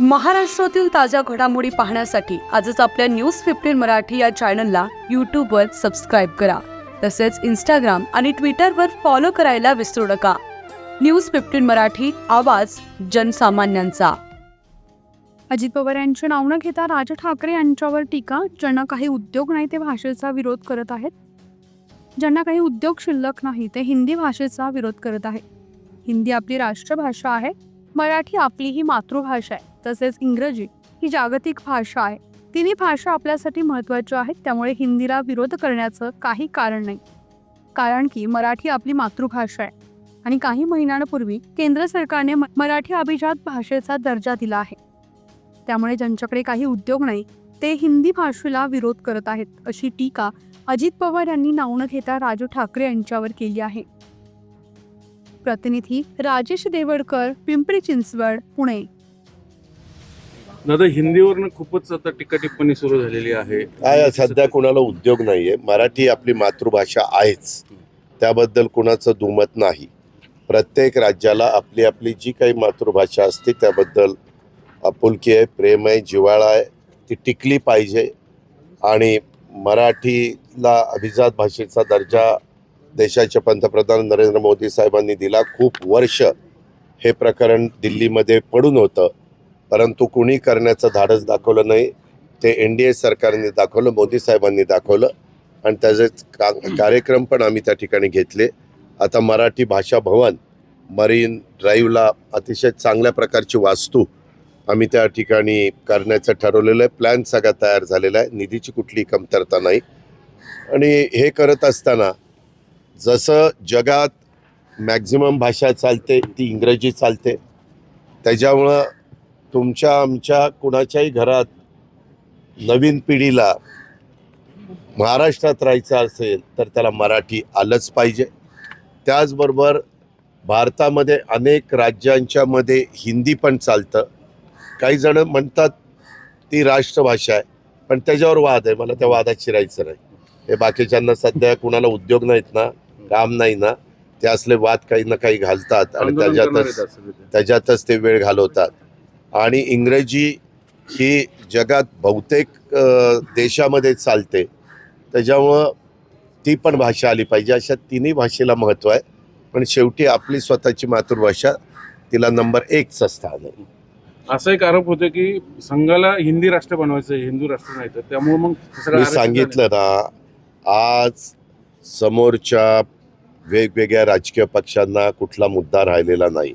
महाराष्ट्रातील ताज्या घडामोडी पाहण्यासाठी आजच आपल्या न्यूज फिफ्टीन मराठी या चॅनलला यूट्यूबवर सबस्क्राईब करा. तसेच इंस्टाग्राम आणि ट्विटरवर फॉलो करायला विसरू नका. न्यूज फिफ्टीन मराठी आवाज जनसामान्यांचा. अजित पवार यांचे नाव न घेता राज ठाकरे यांच्यावर टीका. ज्यांना काही उद्योग नाही ते भाषेचा विरोध करत आहेत. ज्यांना काही उद्योग शिल्लक नाही ते हिंदी भाषेचा विरोध करत आहे हिंदी आपली राष्ट्रभाषा आहे. मराठी आपली ही मातृभाषा आहे तसेच इंग्रजी ही जागतिक भाषा आहे. तिन्ही भाषा आपल्यासाठी महत्त्वाच्या आहेत त्यामुळे हिंदीला विरोध करण्याचं काही कारण नाही. कारण की मराठी आपली मातृभाषा आहे. आणि काही महिन्यांपूर्वी केंद्र सरकारने म- मराठी अभिजात भाषेचा दर्जा दिला आहे. त्यामुळे ज्यांच्याकडे काही उद्योग नाही ते हिंदी भाषेला विरोध करत आहेत अशी टीका अजित पवार यांनी नावनं घेता राजू ठाकरे यांच्यावर केली आहे. प्रतिनिधी राजेश देवडकर पिंपरी चिंचवड पुणे. दादा हिंदीवरनं खूपच आता टीका टिप्पणी सुरू झालेली आहे. काय सध्या कुणाला उद्योग नाहीये. मराठी आपली मातृभाषा आहेच. त्याबद्दल कुणाचं दुमत नाही. प्रत्येक राज्याला आपली आपली जी काही मातृभाषा असते त्याबद्दल आपुलकी आहे प्रेम आहे जिव्हाळा आहे ती टिकली पाहिजे. आणि मराठीला अभिजात भाषेचा दर्जा देशाचे पंतप्रधान नरेंद्र मोदी साहेबांनी दिला खूप वर्ष. हे प्रकरण दिल्लीमध्ये पडून होतं. परंतु कुणी करण्याचं धाडस दाखवलं नाही. ते एन डी ए सरकारने दाखवलं मोदी साहेबांनी दाखवलं. आणि त्याचे का कार्यक्रम पण आम्ही त्या ठिकाणी घेतले. आता मराठी भाषा भवन मरीन ड्राईव्हला अतिशय चांगल्या प्रकारची वास्तू आम्ही त्या ठिकाणी करण्याचं ठरवलेलं आहे. प्लॅन सगळा तयार झालेला आहे. निधीची कुठली कमतरता नाही. आणि हे करत असताना जसं जगात मॅक्झिमम भाषा चालते ती इंग्रजी चालते त्याच्यामुळं तुमच्या आमच्या कुणाच्याही घरात नवीन पिढीला महाराष्ट्रात राहायचं असेल तर त्याला मराठी आलंच पाहिजे. त्याचबरोबर भारतामध्ये अनेक राज्यांच्यामध्ये हिंदी पण चालतं. काही जण म्हणतात ती राष्ट्रभाषा आहे पण त्याच्यावर वाद आहे मला त्या वादात शिरायचं नाही. हे बाकीच्यांना सध्या कुणाला उद्योग नाहीत ना. काम नाही ना ते असले वाद काही ना काही घालतात आणि त्याच्यातच. त्याच्यातच ते वेळ घालवतात. आणि इंग्रजी ही जगात बहुतेक देशामध्ये चालते. त्याच्यामुळं ती पण भाषा आली पाहिजे. अशा तिन्ही भाषेला महत्त्व आहे. पण शेवटी आपली स्वतःची मातृभाषा तिला नंबर एकचं स्थान आहे. असा एक आरोप होतो की संघाला हिंदी राष्ट्र बनवायचं हिंदू राष्ट्र नाही तर त्यामुळे मग मी सांगितलं ना आज समोरच्या वेगवेगळ्या राजकीय पक्षांना कुठला मुद्दा राहिलेला नाही.